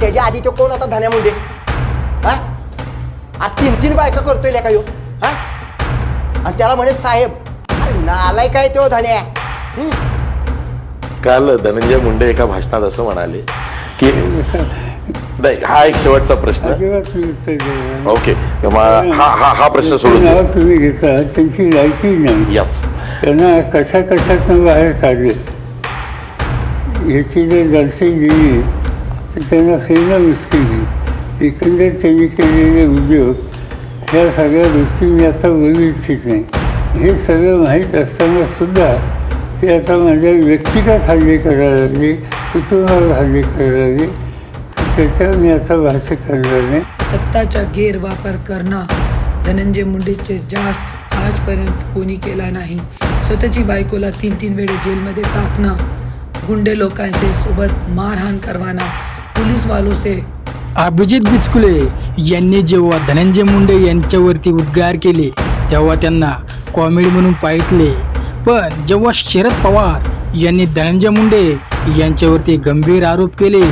त्याच्या आधी तो कोण होता धन्या मुंडे हा? आज तीन तीन बायका करतोय लेका यो. हा? आणि त्याला म्हणे साहेब अरे नालाय काय तो धन्या. हं? काल धनंजय मुंडे एका भाषणात असं म्हणाले की नाही हा एक शेवटचा प्रश्न. अजिबात नाही. ओके. मग हा हा हा प्रश्न सोडून नाव तुम्ही घेता त्यांची लायकी नाही. यस त्यांना कशा कशातनं बाहेर काढले? याची जर दर्शन दिली त्यांना फिरणं मुश्किल एकंदर त्यांनी केलेले उद्योग ह्या सगळ्या गोष्टी मी आता बोलू इच्छित नाही. हे सगळं माहीत असताना सुद्धा ते आता माझ्या व्यक्तिगत हल्ले करायला लागले कुटुंबावर हल्ले करायला लागले. त्याच्यावर मी आता भाष्य करणार नाही सत्ताचा गैरवापर करणं धनंजय मुंडेचे जास्त आजपर्यंत कोणी केला नाही. स्वतःची बायकोला तीन तीन वेळे जेलमध्ये टाकणं गुंडे लोकांशी सोबत मारहाण करवाना पुलिस वालों से। अभिजित बिचकुले यांनी जेव्हा धनंजय मुंडे यांच्यावरती उद्गार केले तेव्हा त्यांना कॉमेडी म्हणून पाहितले. पण जेव्हा शरद पवार यांनी धनंजय मुंडे यांच्यावरती गंभीर आरोप केले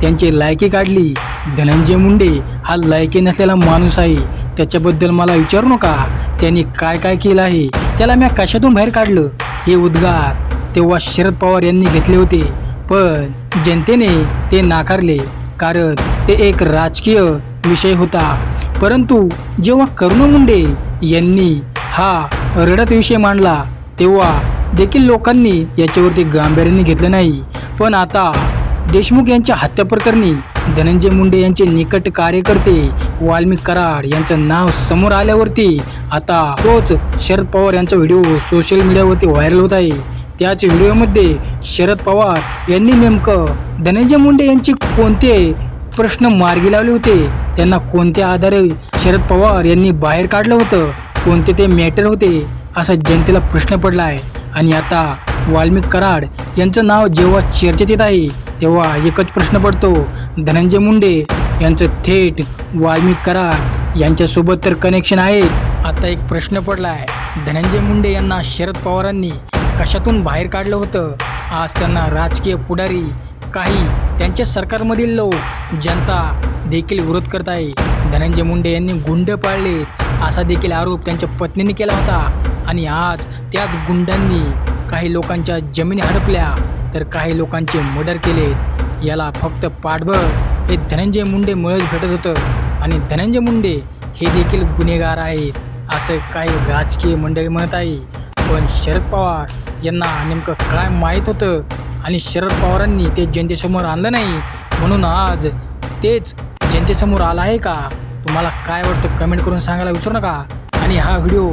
त्यांची लायकी काढली. धनंजय मुंडे हा लायकी नसलेला माणूस आहे. त्याच्याबद्दल मला विचारू नका. त्यांनी काय काय केलं आहे त्याला मी कशातून बाहेर काढलं? हे उद्गार तेव्हा शरद पवार यांनी घेतले होते. पण जनतेने ते नाकारले कारण ते एक राजकीय विषय होता. परंतु जेव्हा करुणा मुंडे यांनी हा रडत विषय मांडला तेव्हा देखील लोकांनी याच्यावरती गांभीर्याने घेतलं नाही. पण आता देशमुख यांच्या हत्याप्रकरणी धनंजय मुंडे यांचे निकट कार्यकर्ते वाल्मिक कराड यांचं नाव समोर आल्यावरती आता तोच शरद पवार यांचा व्हिडिओ सोशल मीडियावरती व्हायरल होत आहे. त्याच व्हिडिओमध्ये शरद पवार यांनी नेमकं धनंजय मुंडे यांचे कोणते प्रश्न मार्गी लावले होते? त्यांना कोणत्या आधारे शरद पवार यांनी बाहेर काढलं होतं? कोणते ते मॅटर होते? असा जनतेला प्रश्न पडला आहे आणि आता वाल्मिक कराड यांचं नाव जेव्हा चर्चेत येत आहे तेव्हा एकच प्रश्न पडतो. धनंजय मुंडे यांचं थेट वाल्मिक कराड यांच्यासोबत तर कनेक्शन आहे आता एक प्रश्न पडला आहे धनंजय मुंडे यांना शरद पवारांनी कशातून बाहेर काढलं होतं? आज त्यांना राजकीय पुढारी काही त्यांच्या सरकारमधील लोक जनता देखील विरोध करत आहे. धनंजय मुंडे यांनी गुंड पाळले. असा देखील आरोप त्यांच्या पत्नीने केला होता. आणि आज त्याच गुंडांनी काही लोकांच्या जमिनी हडपल्या. तर काही लोकांचे मर्डर केले. याला फक्त पाठबळ हे धनंजय मुंडेमुळेच भेटत होतं. आणि धनंजय मुंडे हे देखील गुन्हेगार आहेत असं काही राजकीय मंडळी म्हणत आहे. पण शरद पवार यांना नेमकं काय माहीत होतं? आणि शरद पवारांनी ते जनतेसमोर आणलं नाही म्हणून आज तेच जनतेसमोर आलं आहे का? तुम्हाला काय वाटतं कमेंट करून सांगायला विसरू नका. आणि हा व्हिडिओ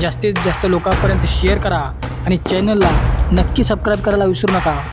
जास्तीत जास्त लोकांपर्यंत शेअर करा आणि चॅनलला नक्की सबस्क्राईब करायला विसरू नका.